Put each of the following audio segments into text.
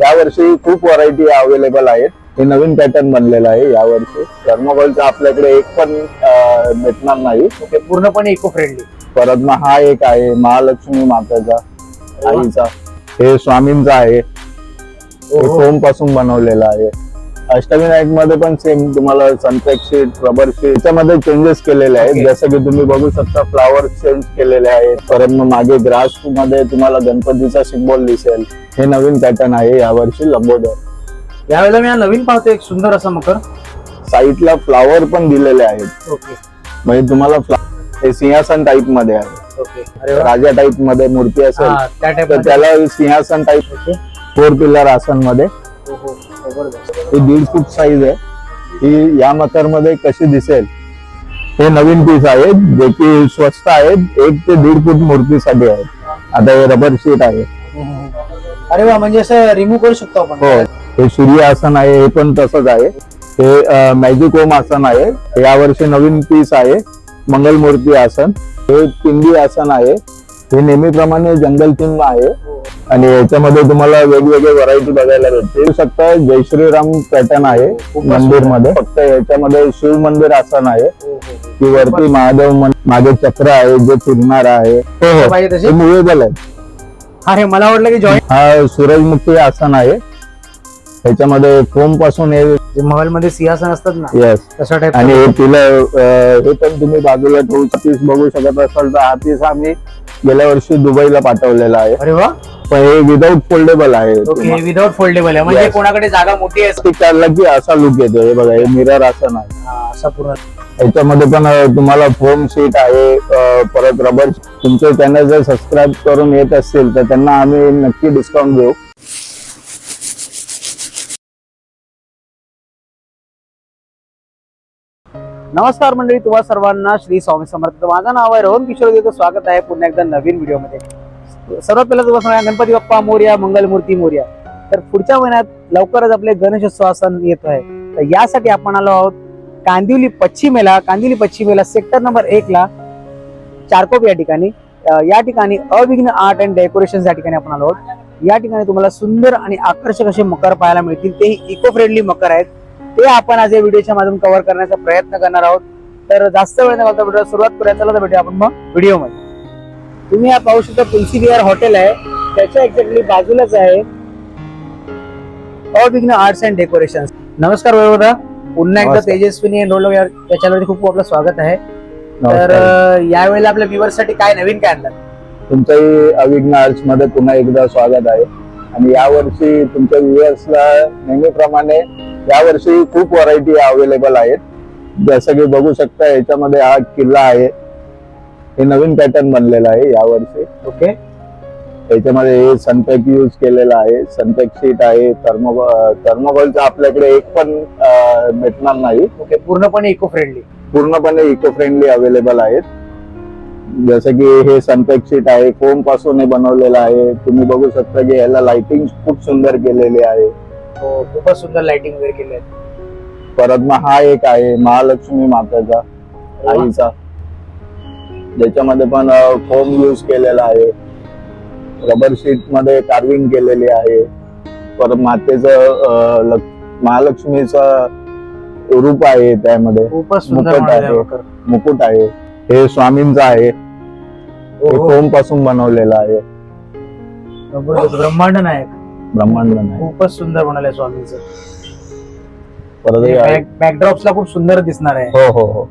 यावर्षी खूप variety available आहेत. हे नवीन पॅटर्न बनलेलं आहे यावर्षी थर्मोकॉलचा आपल्याकडे एक पण भेटणार नाही. ओके पूर्णपणे इको फ्रेंडली परत मग हा एक आहे महालक्ष्मी माताचा आईचा. हे स्वामींचा आहे. हे फोमपासून बनवलेलं आहे. अष्टविनायकमध्ये पण सेम तुम्हाला सनपॅक शीट रबर शीट याच्यामध्ये चेंजेस केलेले आहेत. जसं की तुम्ही बघू शकता फ्लावर चेंज केलेले आहेत. परत मग मागे ग्रासमध्ये तुम्हाला गणपतीचा सिम्बॉल दिसेल. हे नवीन पॅटर्न आहे यावर्षी लंबोदर. यावेळेला मी नवीन पाहतो एक सुंदर असा मकर. साईडला फ्लावर पण दिलेले आहेत. ओके म्हणजे तुम्हाला हे सिंहासन टाईपमध्ये आहे. राजा टाईपमध्ये मूर्ती असेल. तर त्याला सिंहासन टाईप फोर पिलर आसनमध्ये हो, दीड फूट साईज आहे. ही या मकरमध्ये कशी दिसेल हे नवीन पीस आहेत जे की स्वस्त आहेत. एक ते दीड फूट मूर्तीसाठी आहेत आता हे रबर शीट आहे. अरे वा म्हणजे असं रिमूव्ह करू शकतो आपण. हो. हे सूर्य आसन आहे हे पण तसंच आहे. हे मॅजिक ओम आसन आहे. हे यावर्षी नवीन पीस आहे मंगलमूर्ती आसन. हे पिंडी आसन आहे. हे नेहमीप्रमाणे जंगल थीम आहे. आणि याच्यामध्ये तुम्हाला वेगवेगळे व्हरायटी बघायला भेटते येऊ शकता जय श्रीराम पॅटर्न आहे मंदिरमध्ये फक्त याच्यामध्ये शिव मंदिर आसन आहे हो, हो, हो. की वरती महादेव मागे चक्र आहे जे फिरणार आहे. हो हो. तसे हे आहे. अरे मला वाटलं की जॉईंट हा सूरजमुखी आसन आहे त्याच्यामध्ये फोमपासून हे महलमध्ये सिंहासन असतात ना येस तशा टाइप आणि हे अं, हे पण तुम्ही बाजूला ठेवू पीस बघू शकत असाल तर हा पीस आम्ही गेल्या वर्षी दुबईला पाठवलेला आहे. अरे वा. पण हे विदाऊट फोल्डेबल आहे. ओके विदाउट फोल्डेबल आहे. म्हणजे Yes. कोणाकडे जागा मोठी आहे? प्लास्टिक काढला की असा लुक येतो. हे बघा हे मिरर आसन आहे हा, असा पूर्ण. याच्यामध्ये पण अं, तुम्हाला फोम शीट आहे अं, परत रबर तुमचे चॅनल जर सबस्क्राईब करून येत असतील तर त्यांना आम्ही नक्की डिस्काउंट देऊ. नमस्कार मंडळी तुम्हा सर्वांना श्री स्वामी समर्थ. माझं नाव आहे रोहन किशोर. देतो स्वागत आहे पुन्हा एकदा नवीन व्हिडिओमध्ये सर्वात पहिला तुम्हाला सांगा गणपती बाप्पा मोर्या मंगलमूर्ती मोर्या. तर पुढच्या महिन्यात लवकरच आपले गणेशोत्सव सण येत आहे. तर यासाठी आपण आलो आहोत कांदिवली पश्चिमेला कांदिवली पश्चिमेला सेक्टर नंबर एक ला चारकोप या ठिकाणी. या ठिकाणी अविघ्न आर्ट अँड डेकोरेशन या ठिकाणी आपण आलो आहोत. या ठिकाणी तुम्हाला सुंदर आणि आकर्षक असे मकर पाहायला मिळतील. तेही इको फ्रेंडली मकर आहेत. ते आपण आज या व्हिडिओच्या माध्यम कव्हर करण्याचा प्रयत्न करणार आहोत. तर जास्त वेळ न घालता सुरुवात करूया. चला तर भेटूया आपण मग व्हिडिओमध्ये तुम्ही हा पाहू शकता तुलसी विहार हॉटेल आहे. त्याच्या एक्झॅक्टली बाजूलाच आहे. अविघ्न आर्ट्स अँड डेकोरेशन नमस्कार वैभवदा पुन्हा एकदा. तेजस्विनी एनरोल या चॅनलवरती खूप खूप आपलं स्वागत आहे. तर यावेळेला आपल्या viewers साठी काय नवीन काय आणलं? तुमचंही अविघ्न आर्ट्समध्ये पुन्हा एकदा स्वागत आहे. आणि यावर्षी तुमच्या व्ह्युअर्सला नेहमीप्रमाणे यावर्षी खूप व्हरायटी अवेलेबल आहेत. जसं की बघू शकता याच्यामध्ये हा किल्ला आहे. हे नवीन पॅटर्न बनलेला आहे यावर्षी. ओके. याच्यामध्ये हे सनपॅक यूज केलेला आहे. सनपॅक शीट आहे. थर्मो थर्मोकॉलचा आपल्याकडे एक पण भेटणार नाही. ओके पूर्णपणे इको फ्रेंडली पूर्णपणे इको फ्रेंडली अवेलेबल आहेत. जसं की हे सनपॅक शीट आहे. फोमपासून हे बनवलेलं आहे. तुम्ही बघू शकता की याला लाइटिंग खूप सुंदर केलेली आहे. हो खूपच सुंदर लाइटिंग वगैरे केली आहे. परत मग हा एक आहे. महालक्ष्मी माताचा आईचा. ज्याच्यामध्ये पण फोम यूज केलेला आहे. रबर शीटमध्ये कार्विंग केलेली आहे. परत मातेचं महालक्ष्मीचं रूप आहे त्यामध्ये. मुकुट आहे. मुकुट आहे. हे स्वामींचं आहे. हो. फोमपासून बनवलेलं आहे. ब्रह्मांड नायक. ब्रह्मांड नाही खूपच सुंदर बनवलंय स्वामींचं. परत. बॅकड्रॉप्सला खूप सुंदर दिसणार आहे. हो हो हो.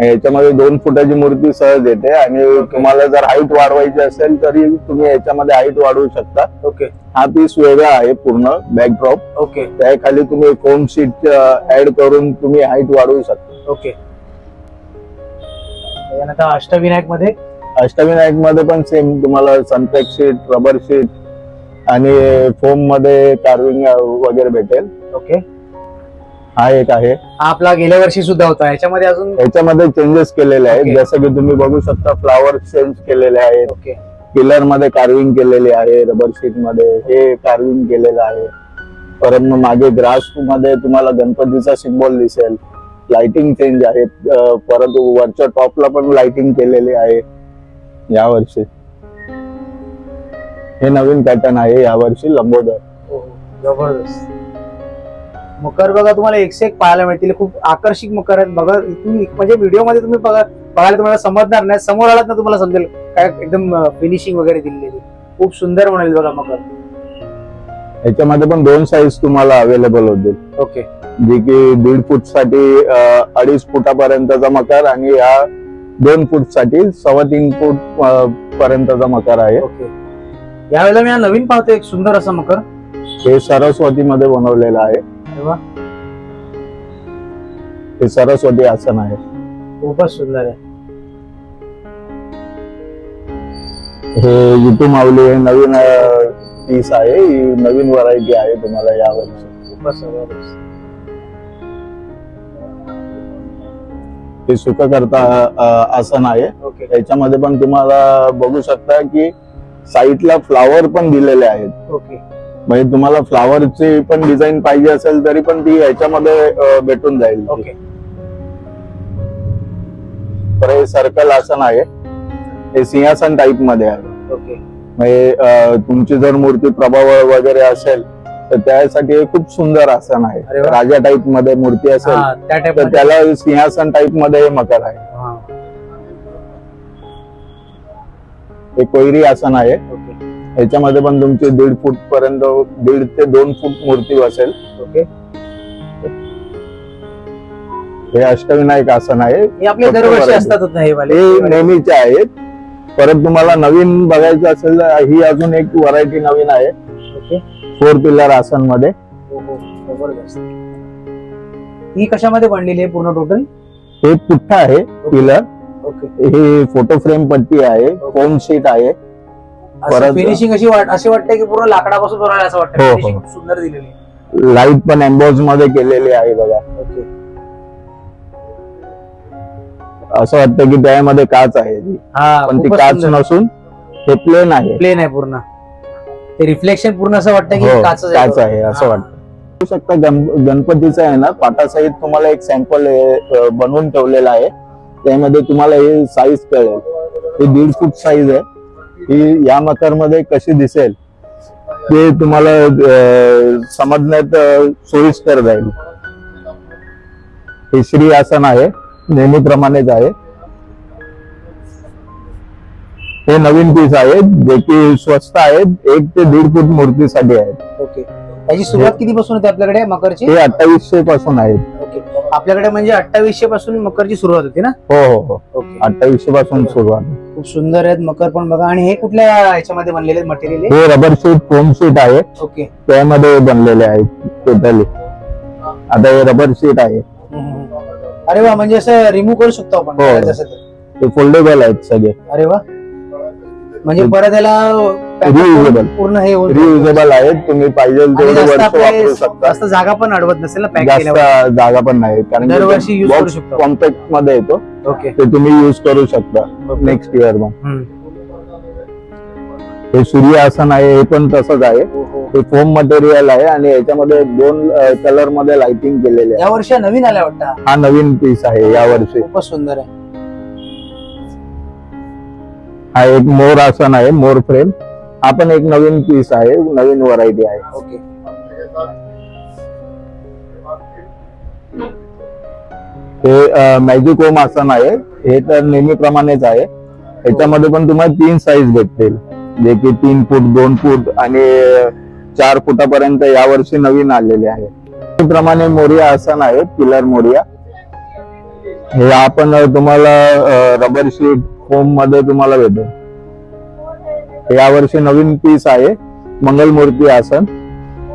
याच्यामध्ये दोन फुटाची मूर्ती सहज येते. आणि तुम्हाला जर हाईट वाढवायची असेल तरी तुम्ही याच्यामध्ये हाईट वाढवू शकता. ओके. हा पीस वेगळा आहे पूर्ण बॅकड्रॉप ओके. त्या खाली तुम्ही फोम शीट ऍड करून तुम्ही हाईट वाढवू शकता. ओके. त्यानंतर अष्टविनायकमध्ये अष्टविनायकमध्ये पण सेम तुम्हाला सनपॅक शीट रबर शीट आणि फोममध्ये कार्विंग वगैरे भेटेल. ओके. हा एक आहे. हा आपला गेल्या वर्षी सुद्धा होता. याच्यामध्ये अजून याच्यामध्ये चेंजेस केलेले आहेत. Okay. जसं की तुम्ही बघू शकता फ्लावर चेंज केलेले आहेत. ओके पिलरमध्ये कार्विंग केलेली आहे रबर शीटमध्ये. हे कार्विंग केलेलं आहे. परत मग मागे ग्रासमध्ये तुम्हाला गणपतीचा सिम्बॉल दिसेल. लाइटिंग चेंज आहे. अं, परत वरच्या टॉपला पण लाइटिंग केलेली आहे. यावर्षी हे नवीन पॅटर्न आहे. यावर्षी लंबोदर. हो, जबरदस्त. मकर बघा तुम्हाला एकशे एक पाहायला मिळतील. खूप आकर्षक मकर आहेत. बघा इथून म्हणजे व्हिडिओमध्ये तुम्ही बघा बघायला तुम्हाला समजणार नाही. समोर आलात ना तुम्हाला समजेल. काय एकदम फिनिशिंग वगैरे दिलेली. खूप सुंदर म्हणाली बघा मकर. याच्यामध्ये पण दोन साईज तुम्हाला अवेलेबल होतील. ओके. जे की दीड फूटसाठी अडीच फुटापर्यंतचा मकार आणि ह्या दोन फूटसाठी सव्वा तीन फूट पर्यंतचा मकार आहे. ओके. यावेळेला मी हा नवीन पाहतो एक सुंदर असा मकर. हे सरस्वती मध्ये बनवलेलं आहे. हे सरस्वती आसन आहे. खूपच सुंदर आहे. हे युटू माऊली हे नवीन पीस आहे. ही नवीन व्हरायटी आहे तुम्हाला यावर्षी खूपच जबरदस्त हे सुख करता आसन आहे. ओके. याच्यामध्ये पण तुम्हाला बघू शकता की साईडला फ्लावर पण दिलेले आहेत. ओके. म्हणजे तुम्हाला फ्लावरची पण डिझाईन पाहिजे असेल तरी पण ती याच्यामध्ये भेटून जाईल. ओके. तर हे सर्कल आसन आहे. हे सिंहासन टाईपमध्ये आहे. ओके. म्हणजे तुमची जर मूर्ती प्रभाव वगैरे असेल तर त्यासाठी हे खूप सुंदर आसन आहे. राजा टाईपमध्ये मूर्ती असेल तर त्याला सिंहासन टाईपमध्ये हे मकर आहे. हे कोयरी आसन आहे. ओके. याच्यामध्ये पण तुमची दीड फूट पर्यंत दीड ते दोन फूट मूर्ती बसेल. ओके. हे अष्टविनायक आसन आहे. हे आपले फक्त दरवर्षी variety. असतातच नाही वाले. हे नेहमीचे आहेत. परत तुम्हाला नवीन बघायचं असेल तर ही अजून एक व्हरायटी नवीन आहे. ओके. फोर पिलर आसनमध्ये हो, हो. जबरदस्त. ही कशामध्ये बनलेली आहे पूर्ण टोटल हे पुठ्ठा आहे पिलर ओके. हे फोटो फ्रेम पट्टी आहे फोम शीट आहे. परत- फिनिशिंग अशी वाट अशी वाटते की पूर्ण लाकडापासून बनवलं असं वाटतं हो, हो. खूप सुंदर दिलेली. आहे लाइट पण एम्बॉजमध्ये केलेली आहे बघा. ओके असं वाटतं की त्यामध्ये काच आहे. ती. हा पण ती काच नसून हे प्लेन आहे. प्लेन आहे पूर्ण. ते रिफ्लेक्शन पूर्ण असं वाटतं की हो, काच काच आहे असं वाटतं. बघू शकता गण- गणपतीचं आहे ना पाटासहित तुम्हाला एक सॅम्पल बनवून ठेवलेलं आहे. त्यामध्ये तुम्हाला हे साईज कळेल. हे दीड फूट साईज आहे. ही या मकरमध्ये कशी दिसेल ते तुम्हाला समजण्यात सोयीस्कर जाईल. हे श्री आसन आहे नेहमीप्रमाणेच आहे. हे नवीन पीस आहेत जे की स्वस्त आहेत एक ते दीड फूट मूर्तीसाठी आहेत. ओके. त्याची सुरुवात किती पासून होते आपल्याकडे मकरची? हे अठ्ठावीसशे पासून आहेत. ओके. आपल्याकडे म्हणजे अठ्ठावीसशे पासून मकरची सुरुवात होती ना? हो हो हो. ओके. अठ्ठावीसशे पासून सुरुवात खूप सुंदर आहेत मकर पण बघा. आणि हे कुठल्या ह्याच्यामध्ये बनलेले मटेरियल हे? रबर शीट फोम शीट आहे. ओके. त्यामध्ये बनलेले आहेत टोटली आता हे रबर शीट आहे. अरे वा म्हणजे असं रिमूव्ह करू शकतो आपण. हो. करायचं असेल तर. ते फोल्डेबल आहेत सगळे. अरे वा. म्हणजे परत याला pack Reusable. करून पूर्ण हे रियुजेबल आहेत तुम्ही पाहिजे तेवढे जास्त वर्ष आपले वापरू शकता. जास्त जागा पण अडवत नसेल ना पॅक जास्त केल्यावर. जागा पण नाही. कारण दरवर्षी use करू शकतो. कॉम्पॅक्टमध्ये येतो. ओके. ते तुम्ही युज करू शकता नेक्स्ट इयर मग. हे सूर्य आसन आहे हे पण तसंच आहे. हो, हो. हे फोम मटेरियल आहे आणि याच्यामध्ये दोन कलरमध्ये लाइटिंग केलेले आहे. या वर्षी नवीन आल्या वाटतं? हा. नवीन पीस आहे यावर्षी खूपच सुंदर आहे. हा एक मोर आसन आहे मोर फ्रेम. हा पण एक नवीन पीस आहे नवीन व्हरायटी आहे. ओके. हे मॅजिक ओम आसन आहे. हे तर नेहमीप्रमाणेच आहे. याच्यामध्ये पण तुम्हाला तीन साईज भेटतील. जे की तीन फूट दोन फूट आणि चार फुटापर्यंत यावर्षी नवीन आलेले आहे. त्याप्रमाणे मोरिया आसन आहे पिलर मोरिया. हे आपण तुम्हाला रबर शीट फोममध्ये तुम्हाला भेटेल. या यावर्षी नवीन पीस आहे मंगलमूर्ती आसन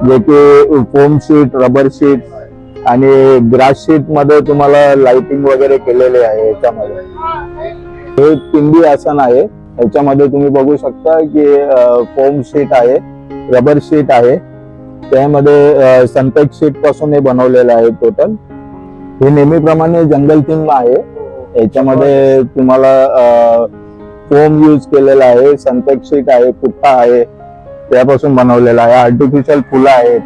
जे की फोम शीट रबर शीट आणि ग्रास शीटमध्ये तुम्हाला लाइटिंग वगैरे केलेले आहे याच्यामध्ये. हे पिंडी आसन आहे. याच्यामध्ये तुम्ही बघू शकता की फोम शीट आहे रबर शीट आहे. त्यामध्ये सनपेक शीटपासून हे बनवलेलं आहे टोटल हे नेहमीप्रमाणे जंगल थीम आहे. याच्यामध्ये तुम्हाला फोम यूज केलेला आहे शीट आहे पुट्टा आहे त्यापासून बनवलेला आहे. आर्टिफिशियल फुलं आहेत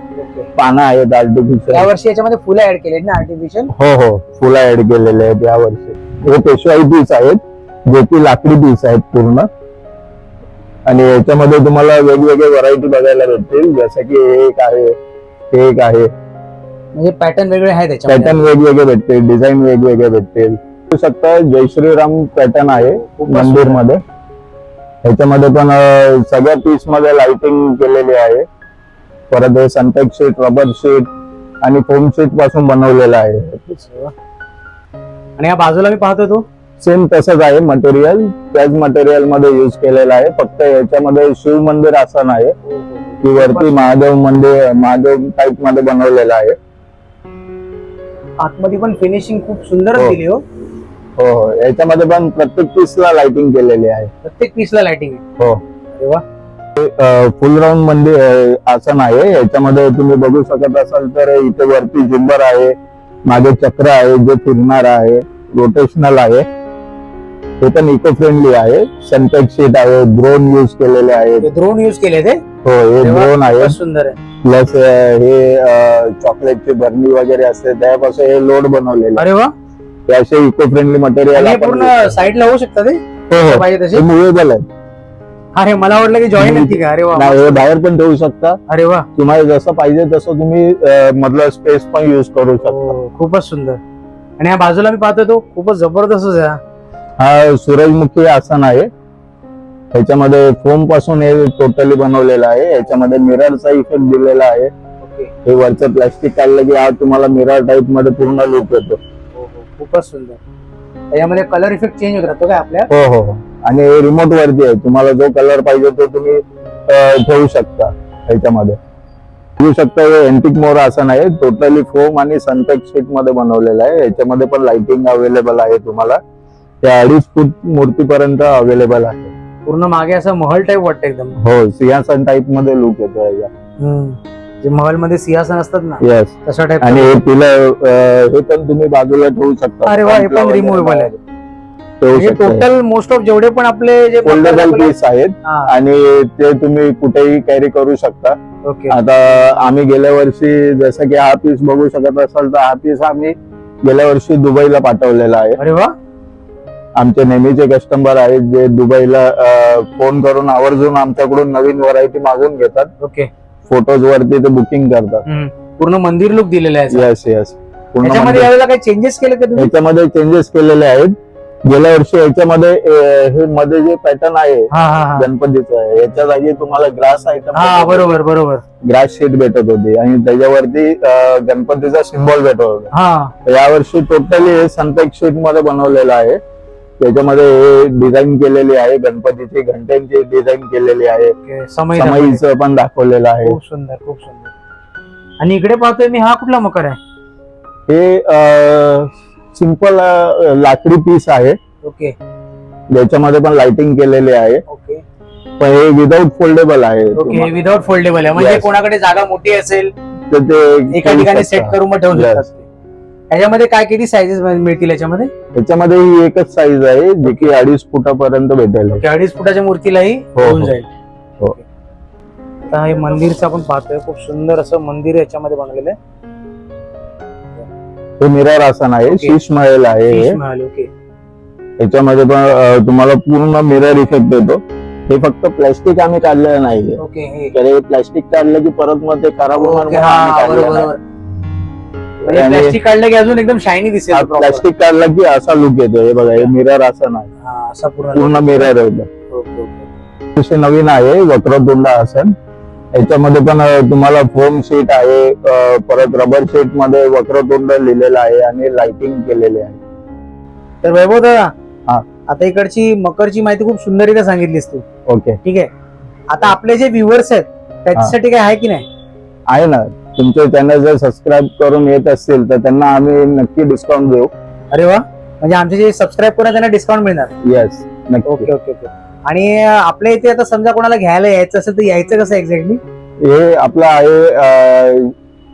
पानं आहेत या आर्टिफिशियल वर्षी याच्यामध्ये फुलं ऍड केली ना आर्टिफिशियल हो हो. फुलं ऍड केलेले आहेत यावर्षी हे पेशवाई पीस आहेत जे की लाकडी पीस आहेत पूर्ण. आणि याच्यामध्ये तुम्हाला वेगवेगळे व्हरायटी बघायला भेटतील. जसं की एक आहे एक आहे. म्हणजे पॅटर्न वेगळे आहे त्याच्यामध्ये पॅटर्न वेगवेगळे भेटतील डिझाईन वेगवेगळे भेटतील. शकता जय श्रीराम पॅटर्न आहे मंदिरमध्ये ह्याच्यामध्ये पण सगळ्या पीसमध्ये लाइटिंग केलेली आहे. परत हे सनटेक शीट रबर शीट आणि फोम शीटपासून बनवलेलं आहे. आणि या बाजूला मी पाहतोय तो? सेम तसंच आहे मटेरियल त्याच मटेरियलमध्ये युज केलेलं आहे. फक्त याच्यामध्ये शिव मंदिर आसन आहे की वरती महादेव मंदिर महादेव टाईपमध्ये बनवलेलं आहे. आतमध्ये पण फिनिशिंग खूप सुंदर हो. दिली हो. हो हो. याच्यामध्ये पण प्रत्येक पीसला लाइटिंग केलेली आहे. प्रत्येक पीसला लाइटिंग आहे. हो. अरे वा. फुल राऊंड मंदिर आसन आहे याच्यामध्ये तुम्ही बघू शकत असाल तर इथे वरती झुंबर आहे मागे चक्र आहे जे फिरणार आहे रोटेशनल आहे. हे पण इको फ्रेंडली आहे. सनटेक शीट आहे ड्रोन युज केलेले आहेत. ड्रोन युज केले ते? हो हे ड्रोन आहे. सुंदर आहे. प्लस हे चॉकलेटची बर्नी वगैरे असते. त्यापासून हे लोड बनवलेले अरे वा. हे असे इको फ्रेंडली मटेरियल हे पूर्ण साईडला होऊ शकतं ते? हो हो. पाहिजे तसे मुव्हेबल आहे. अरे मला वाटलं की जॉईन आहे की? अरे वा नाही हे बाहेर पण ठेवू शकता. अरे वा. तुम्हाला जसं पाहिजे तसं तुम्ही अं, मधलं स्पेस पण युज करू शकता. हो, खूपच सुंदर. आणि या बाजूला मी पाहतोय तो खूपच जबरदस्त आहे हा. हा सूरजमुखी आसन आहे. ह्याच्यामध्ये फोमपासून हे टोटली बनवलेलं आहे. याच्यामध्ये मिररचा इफेक्ट दिलेला आहे. हे वरचं प्लास्टिक काढलं की हा तुम्हाला मिरर टाईपमध्ये पूर्ण लुक येतो. खूपच सुंदर. त्याच्यामध्ये कलर इफेक्ट चेंज होत राहतो काय आपल्या? हो हो हो. आणि रिमोट वरती आहे. तुम्हाला जो कलर पाहिजे तो तुम्ही ठेवू शकता ह्याच्यामध्ये ठेवू शकता हे एंटिक मोर आसन आहे टोटली फोम आणि सनटेक शीटमध्ये बनवलेलं आहे. याच्यामध्ये पण लाइटिंग अवेलेबल आहे तुम्हाला. ते अडीच फूट मूर्तीपर्यंत अवेलेबल आहे. पूर्ण मागे असं महल टाईप वाटतं एकदम. हो सिंहासन टाईपमध्ये लुक येतो याचा. जे महलमध्ये सिंहासन असतात ना येस तशा टाईप आणि हे पिलं अं, हे पण तुम्ही बाजूला ठेवू शकता. अरे वा, हे पण Front ला वगैरे removable आहे. ठेवू म्हणजे शकता. टोटल मोस्ट ऑफ जेवढे पण आपले जे फोल्डेबल पीस आहेत. हा, आणि ते तुम्ही कुठेही कॅरी करू शकता. ओके आता आम्ही गेल्या वर्षी जसं की हा पीस बघू शकत असाल तर हा पीस आम्ही गेल्या वर्षी दुबईला पाठवलेला आहे. अरे वा. आमचे नेहमीचे कस्टमर आहेत जे दुबईला फोन करून आवर्जून आमच्याकडून नवीन व्हरायटी मागून घेतात. ओके फोटोज वरती ते बुकिंग करतात. पूर्ण मंदिर लुक दिलेलं आहे याचं. येस येस याच्यामध्ये यावेळेला काही चेंजेस केले का तुम्ही? याच्यामध्ये चेंजेस केलेले आहेत. गेल्या वर्षी याच्यामध्ये हे मध्ये जे पॅटर्न आहे गणपतीचं आहे. याच्या जागी तुम्हाला ग्रास हा आयटम बरोबर बरोबर. ग्रास शीट भेटत होती. आणि त्याच्यावरती गणपतीचा सिम्बॉल भेटत होता. हा. यावर्षी टोटली हे सनटेक शीटमध्ये बनवलेलं आहे. त्याच्यामध्ये हे डिझाईन केलेली आहे गणपतीची घंट्यांची डिझाईन केलेली आहे. समईचं पण दाखवलेलं आहे खूप सुंदर खूप सुंदर आणि इकडे पाहतोय मी हा कुठला मकर आहे हे सिंपल लाकडी पीस आहे ओके ज्याच्यामध्ये पण लाइटिंग केलेली आहे ओके पण हे विदाऊट फोल्डेबल आहे ओके. विदाउट फोल्डेबल आहे म्हणजे. कोणाकडे जागा मोठी असेल तर ते एका ठिकाणी. सेट करून मग ठेवू Yes. शकतात. याच्यामध्ये काय किती साईजेस मिळतील याच्यामध्ये याच्यामध्ये ही एकच साईज आहे जी की अडीच फुटापर्यंत भेटेल ओके, अडीच फुटाच्या मूर्तीलाही हो, होऊन हो. जाईल हो. ओके. आता हे मंदिरचं आपण पाहतोय खूप सुंदर असं मंदिर याच्यामध्ये बनवलेलं आहे हे मिरर आसन आहे. शीश महल आहे हे. शीश महल, ओके याच्यामध्ये पण अं, तुम्हाला पूर्ण मिरर इफेक्ट येतो हे फक्त प्लॅस्टिक आम्ही काढलेलं नाहीये ओके हे तर हे प्लॅस्टिक काढलं की परत मग ते खराब होणार ओके, म्हणून हा, आम्ही काढलेलं बरोबर नाही. बरोबर आणि- प्लास्टिक काढलं की अजून एकदम शायनी दिसेल. प्लॅस्टिक काढलं की असा लुक येतो. हे बघा हे मिरर असं नाही. हा, असा पूर्ण मिरर आहे नवीन आहे वक्रतुंड आसन याच्यामध्ये पण तुम्हाला फोम शीट आहे परत रबर शीटमध्ये वक्रतुंड लिहिलेलं आहे आणि लाइटिंग केलेली आहे. तर वैभव दादा हा. आता इकडची मकरची माहिती खूप सुंदररीत्या सांगितलीस तू. ओके. ठीक आहे. आता आपले जे व्ह्युअर्स आहेत त्याच्यासाठी काय आहे की नाही? आहे ना. तुमचे चॅनल जर सबस्क्राईब करून येत असतील तर त्यांना आम्ही नक्की डिस्काउंट देऊ. अरे वा. म्हणजे आमचे जे सबस्क्राईब करा त्यांना डिस्काउंट मिळणार. येस नक्की. ओके ओके ओके आणि आपल्या इथे आता समजा कोणाला घ्यायला यायचं असेल तर यायचं कसं एक्झॅक्टली हे आपलं आहे अं,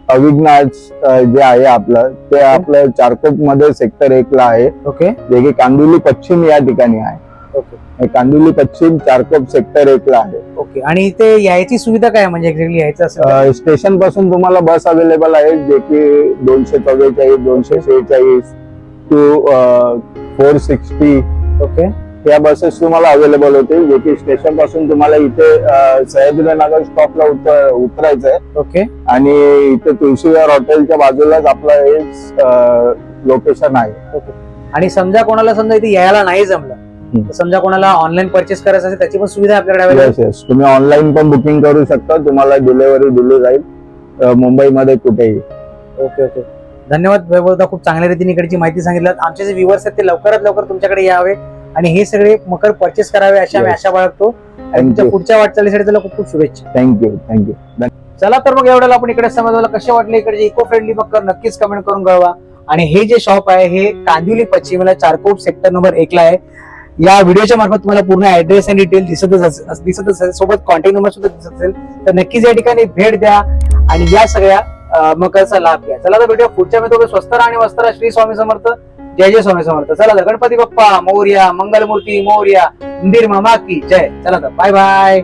अविघ्नाज अं, जे आहे आपलं ते आपलं चारकोपमध्ये सेक्टर एक ला आहे. ओके जे की कांदिवली पश्चिम या ठिकाणी आहे. ओके. कांदिवली पश्चिम चारकोप सेक्टर एक ला आहे. ओके. आणि इथे यायची सुविधा काय? म्हणजे एक्झॅक्टली यायचं असेल? स्टेशनपासून तुम्हाला बस अवेलेबल आहे जे की दोनशे चव्वेचाळीस दोनशे शेहेचाळीस टू फोर सिक्स्टी ओके. त्या बसेस तुम्हाला अवेलेबल होतील जे की स्टेशनपासून तुम्हाला इथे सह्याद्रीनगर स्टॉपला उतर उतरायचं आहे ओके. आणि इथे तुळशीविहार हॉटेलच्या बाजूलाच आपलं हे लोकेशन आहे. आणि समजा कोणाला समजा इथे यायला नाही जमलं समजा कोणाला ऑनलाईन परचेस करायचं असेल त्याची पण सुविधा आपल्याकडे येस येस तुम्ही ऑनलाईन पण बुकिंग करू शकता. तुम्हाला डिलिव्हरी दिली जाईल. अं, मुंबईमध्ये कुठेही. ओके ओके धन्यवाद वैभवदा खूप चांगल्या रीतीने इकडची माहिती सांगितलं आमचे जे व्ह्युअर्स आहेत ते लवकरात लवकर तुमच्याकडे यावे आणि हे सगळे मकर परचेस करावे अशी आम्ही Yes. आशा बाळगतो. आणि Thank तुमच्या you. पुढच्या वाटचालीसाठी त्याला खूप खूप शुभेच्छा. थँक्यू थँक्यू चला तर मग एवढ्याला आपण इकडे समजवलं कसे वाटले? इकडचे इको फ्रेंडली मकर नक्कीच कमेंट करून कळवा. आणि हे जे शॉप आहे हे कांदिवली पश्चिमेला चारकोप सेक्टर नंबर एकला आहे. या व्हिडिओच्या मार्फत तुम्हाला पूर्ण ऍड्रेस आणि डिटेल दिसतच दिसत असेल. सोबत कॉन्टॅक्ट नंबर सुद्धा दिसत असेल. तर नक्कीच या ठिकाणी भेट द्या आणि या सगळ्या मकरचा लाभ घ्या. चला तर व्हिडिओ पुढच्या मी तो स्वस्त आणि वस्त्र श्री स्वामी समर्थ. जय जय स्वामी समर्थ. चला तर गणपती बाप्पा मौर्या मंगलमूर्ती मौर्या इंदिर मामा की जय. चला तर बाय बाय